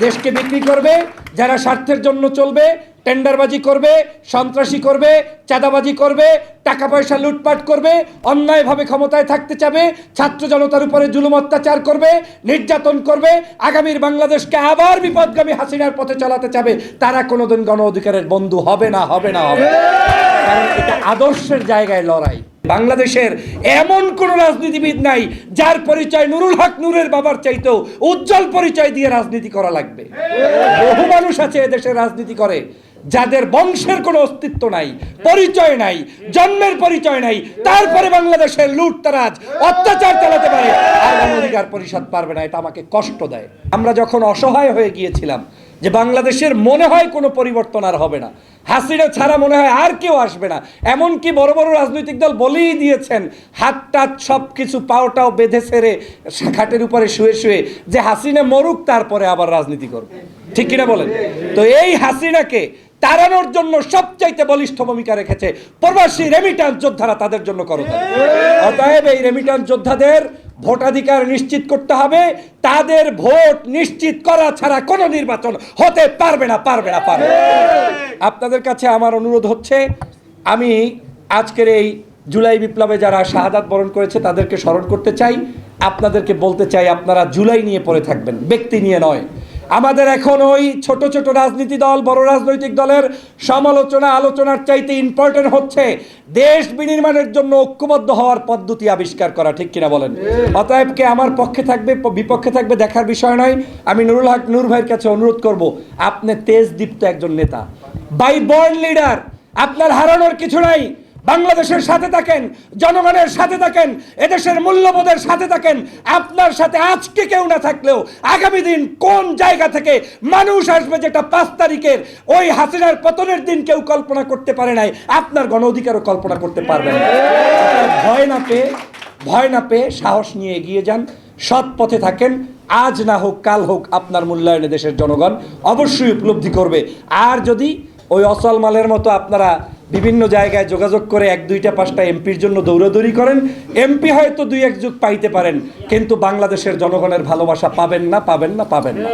দেশকে বিক্রি করবে যারা স্বার্থের জন্য চলবে টেন্ডারবাজি করবে সন্ত্রাসী করবে চাঁদাবাজি করবে টাকা পয়সা লুটপাট করবে অন্যায়ভাবে ক্ষমতায় থাকতে চাবে ছাত্র জনতার উপরে জুলুম অত্যাচার করবে নির্যাতন করবে আগামীর বাংলাদেশকে আবার বিপদগামী হাসিনার পথে চালাতে চাবে তারা কোনোদিন গণ অধিকারের বন্ধু হবে না হবে না হবে। কারণ এটা আদর্শের জায়গায় লড়াই বাংলাদেশের এমন কোন রাজনীতিবিদ নাই যার পরিচয় নুরুল হক নুরের বাবার চাইতেও উজ্জ্বল পরিচয় দিয়ে রাজনীতি করা লাগবে। বহু মানুষ আছে এদেশে রাজনীতি করে। যাদের বংশের কোনো অস্তিত্ব নাই, পরিচয় নাই, জন্মের পরিচয় নাই, তারপরে বাংলাদেশের লুটতারাজ, অত্যাচার চালাতে পারে, আর পরিষদ পারবে না, এটা আমাকে কষ্ট দেয়। আমরা যখন অসহায় হয়ে গিয়েছিলাম যে বাংলাদেশের মনে হয় কোনো পরিবর্তন আর হবে না, হাসিনা ছাড়া মনে হয় আর কেউ আসবে না, এমনকি বড় বড় রাজনৈতিক দল বলেই দিয়েছেন হাত টাত সব কিছু পাওটাও বেঁধে সেরে খাটের উপরে শুয়ে শুয়ে, যে হাসিনা মরুক তারপরে আবার রাজনীতি করবে। ঠিক কিনা বলেন? তো এই হাসিনাকে তাড়ানোর জন্য সবচাইতে বলিষ্ঠ ভূমিকা রেখেছে প্রবাসী রেমিটান্স যোদ্ধারা তাদের জন্য করো অতএব এই রেমিটান্স যোদ্ধাদের ভোটাধিকার নিশ্চিত করতে হবে। তাদের ভোট নিশ্চিত করা ছাড়া কোনো নির্বাচন হতে পারবে না পারবে না, পারবে। আপনাদের কাছে আমার অনুরোধ হচ্ছে, আমি আজকের এই জুলাই বিপ্লবে যারা শাহাদাত বরণ করেছে তাদেরকে স্মরণ করতে চাই। আপনাদেরকে বলতে চাই, আপনারা জুলাই নিয়ে পড়ে থাকবেন। ব্যক্তি নিয়ে নয় আমাদের এখন ওই ছোট ছোট রাজনীতি দল, বড় রাজনৈতিক দলের সমালোচনা, আলোচনার চাইতে ইম্পর্টেন্ট হচ্ছে দেশ বিনির্মাণের জন্য ঐক্যবদ্ধ হওয়ার পদ্ধতি আবিষ্কার করা, ঠিক কিনা বলেন? অতএব কে আমার পক্ষে থাকবে, বিপক্ষে থাকবে দেখার বিষয় নয়। আমি নুরুল হক নূর ভাইয়ের কাছে অনুরোধ করব, আপনি তেজদীপ্ত একজন নেতা। বাই বর্ন লিডার আপনার হারানোর কিছু নাই। বাংলাদেশের সাথে থাকেন, জনগণের সাথে থাকেন, এদেশের মূল্যবোধের সাথে থাকেন, আপনার সাথে আজকে কেউ না থাকলেও আগামী দিন কোন জায়গা থেকে মানুষ আসবে যেটা পাঁচ তারিখের ওই হাসিনার পতনের দিন কেউ কল্পনা করতে পারে নাই, আপনার গণ অধিকারও কল্পনা করতে পারবে না। ভয় না পেয়ে, ভয় না পেয়ে সাহস নিয়ে এগিয়ে যান, সৎ পথে থাকেন, আজ না হোক, কাল হোক আপনার মূল্যায়নে দেশের জনগণ অবশ্যই উপলব্ধি করবে আর যদি ওই অসল মালের মতো আপনারা বিভিন্ন জায়গায় যোগাযোগ করে এক, দুইটা, পাঁচটা এমপির জন্য দৌড়াদৌড়ি করেন। এমপি হয়তো দুই, এক যুগ পাইতে পারেন, কিন্তু বাংলাদেশের জনগণের ভালোবাসা পাবেন না পাবেন না পাবেন না।